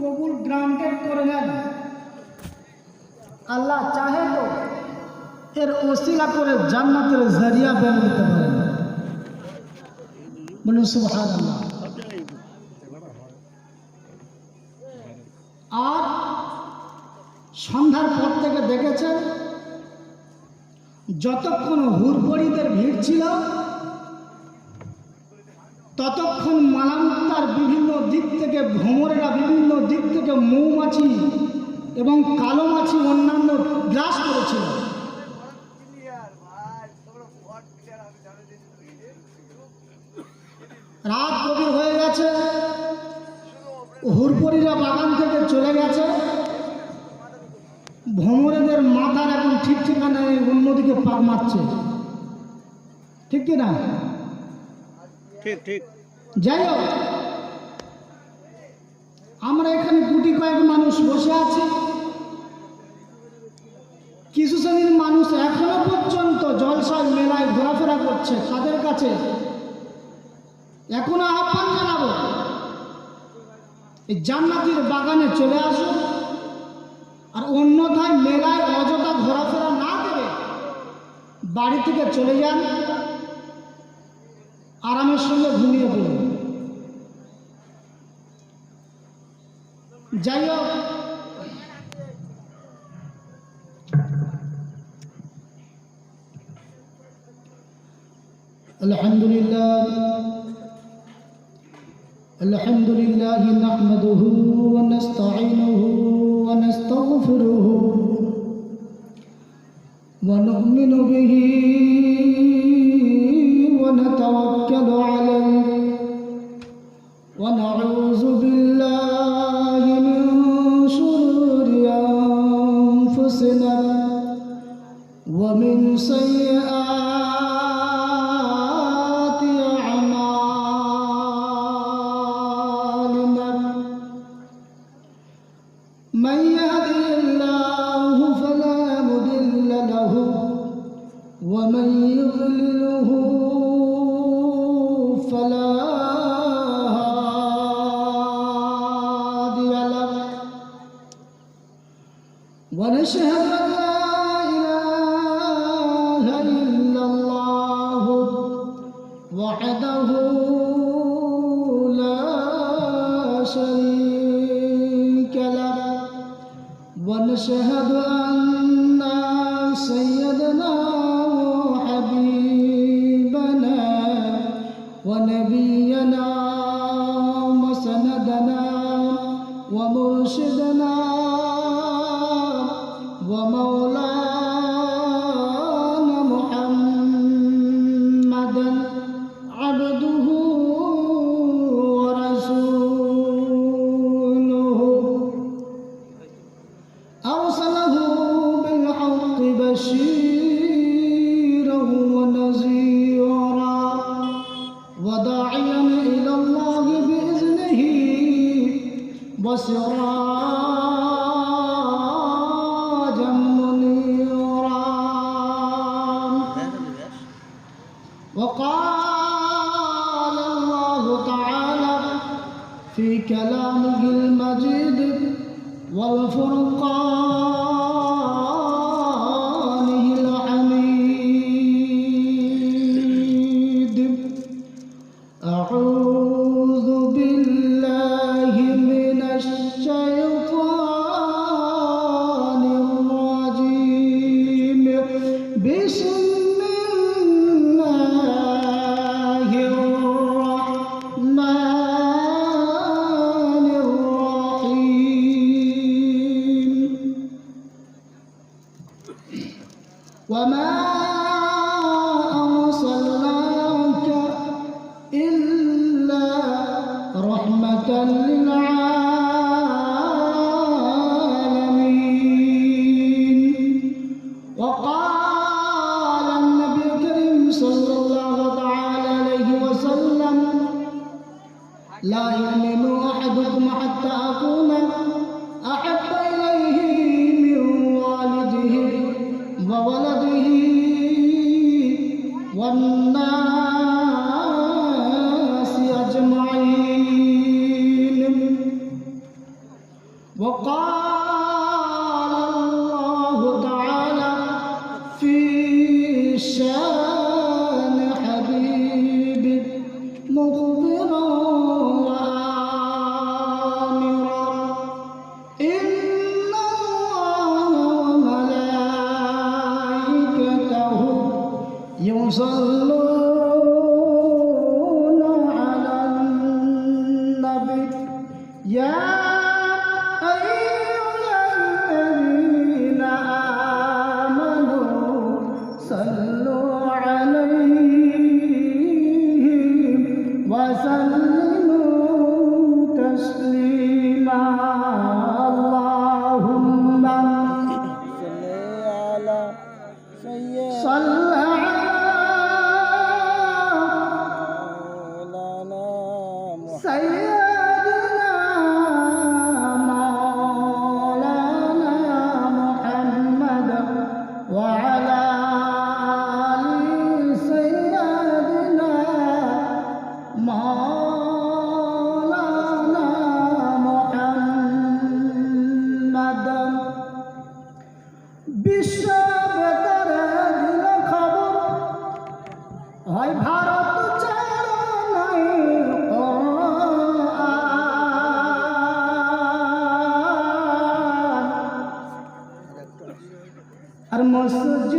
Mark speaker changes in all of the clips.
Speaker 1: কবুল গ্রান্টেড করে নেন। আল্লাহ চাহে তো এর ওসিলা করে জান্নাতের জারিয়া বের দিতে পারেন। বলুন আর সন্ধ্যার পর থেকে দেখেছেন, যতক্ষণ হুরবড়িদের ভিড় ছিল ততক্ষণ মালান্তার বিভিন্ন দিক থেকে, ভ্রমরেরা বিভিন্ন দিক থেকে মৌমাছি এবং কালো মাছি অন্যান্য গ্রাস করেছিল। রাত গভীর হয়ে গেছে। হুরপরিরা বাগান থেকে চলে গেছে। ভ্রমরেদের মাথার এখন ঠিক ঠিকানা নেই অন্যদিকে পাক মারছে। ঠিক কি না?
Speaker 2: ঠিক ঠিক।
Speaker 1: যাই হোক আমরা এখানে গুটি কয়েক মানুষ বসে আছি। কিছু শ্রেণির মানুষ এখনও পর্যন্ত জলসায় মেলায় ঘোরাফেরা করছে তাদের কাছে। এখনও আহ্বান জানাব, এই জান্নাতির বাগানে চলে আসুন আর অন্যথায় মেলায় অযথা ঘোরাফেরা না করে বাড়ি থেকে চলে যান। আরামের সঙ্গে ঘুমিয়ে পড়ুন যাই হোক الحمد لله الحمد لله نحمده ونستعينه ونستغفره ونؤمن به ونشهد أن سيدنا وحبيبنا ونبينا وسندنا ومرشدنا ومولانا وداعيا إلى الله بإذنه. وسراجا وما صلوا আর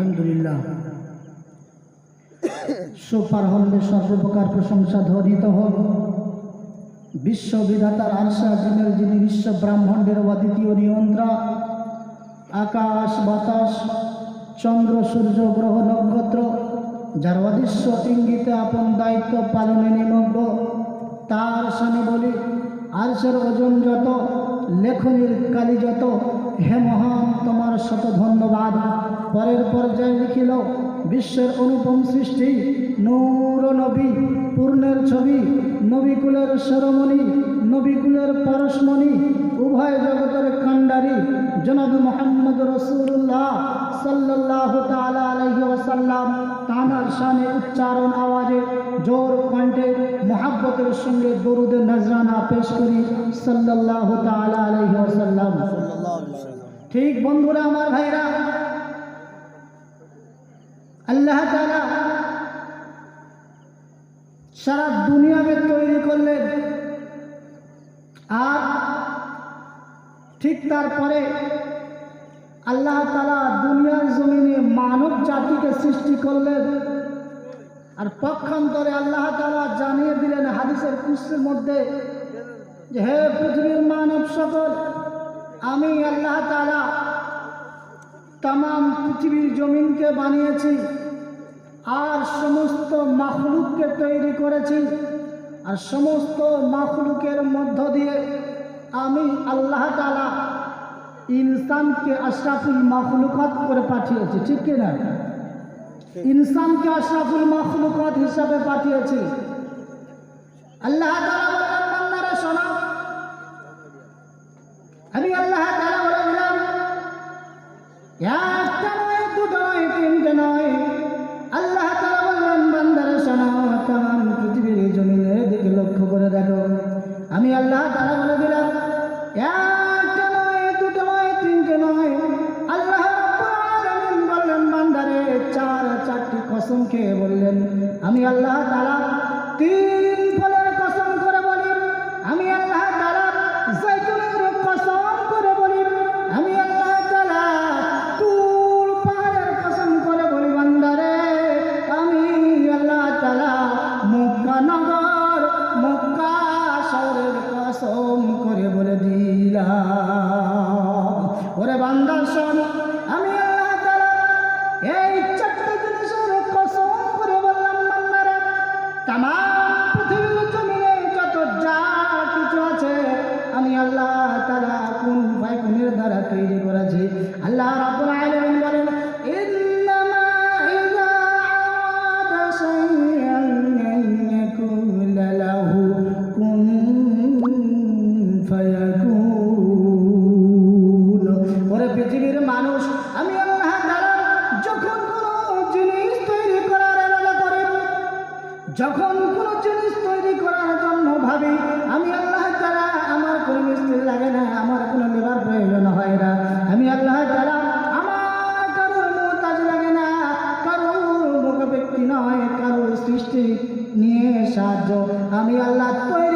Speaker 1: আলহামদুলিল্লাহ। সুপার হলে সর্বপ্রকার প্রশংসা ধ্বনিত হোক বিশ্ববিধাতার আরশা জিনের যিনি বিশ্ব ব্রাহ্মণ্ডের অদ্বিতীয় নিয়ন্ত্রা। আকাশ, বাতাস, চন্দ্র, সূর্য, গ্রহ, নক্ষত্র, যার অদৃশ্য ইঙ্গিতে আপন দায়িত্ব পালনে নিমগ্ন, তার সামনে বলি আরশের ওজন যত, লেখনির কালি যত, হে মহান, তোমার শত ধন্যবাদ। পরের পর্যায়ে লিখিল বিশ্বের অনুপম সৃষ্টি নূর নবী পূর্ণের ছবি নবীকুলের সরমণি নবীকুলের পারসমণি উভয় জগতের কাণ্ডারি জনাব মোহাম্মদ রসুল্লাহ সাল্লাহ তালা আলহি ওসাল্লাম তানার উচ্চারণ আওয়াজে জোর কণ্ঠে মোহাব্বতের সঙ্গে গরুদে নজরানা পেশ করি সাল্লাহ তালা আলহি ঠিক বন্ধুরা আমার ভাইরা আল্লাহ তারা সারা দুনিয়াকে তৈরি করলেন। আর ঠিক তারপরে আল্লাহ তালা দুনিয়ার জমিনে মানব জাতিকে সৃষ্টি করলেন। আর পক্ষান্তরে আল্লাহ তালা জানিয়ে দিলেন হাদিসের কুসের মধ্যে যে, হে পৃথিবীর মানব সকল, আমি আল্লাহ তালা তাম পৃথিবীর জমিনকে বানিয়েছি। আর সমস্ত মাখলুককে তৈরি করেছি। আর সমস্ত মাখলুকের মধ্য দিয়ে আমি আল্লাহ তালা ইনসানকে আশরাফুল মাখলুকাত করে পাঠিয়েছি, ঠিক কিনা? ইনসানকে আশরাফুল মাখলুকাত হিসাবে পাঠিয়েছি। আল্লাহ তালা শোনা। আমি আল্লাহ তালা বলেছিলাম হ্যাঁ আমি আল্লাহ তারা বলে দিলাম শহরের কসম করে বলে দিলাম। ওরে বান্দা শোন সৃষ্টি নিয়ে সাহায্য। আমি আল্লাহ তৈরি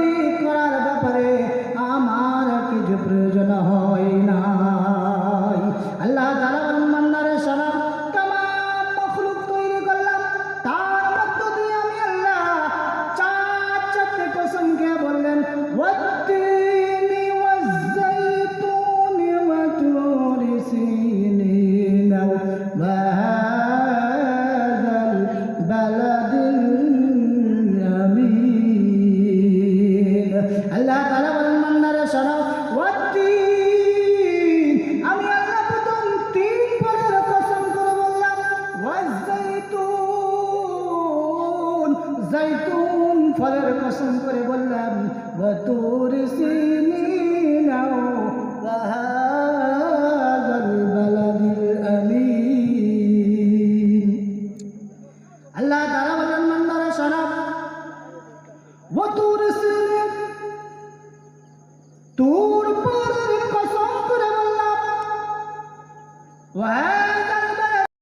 Speaker 1: জাইতুন ফলের কসম করে বললাম বতুর সিনি নাও বাহা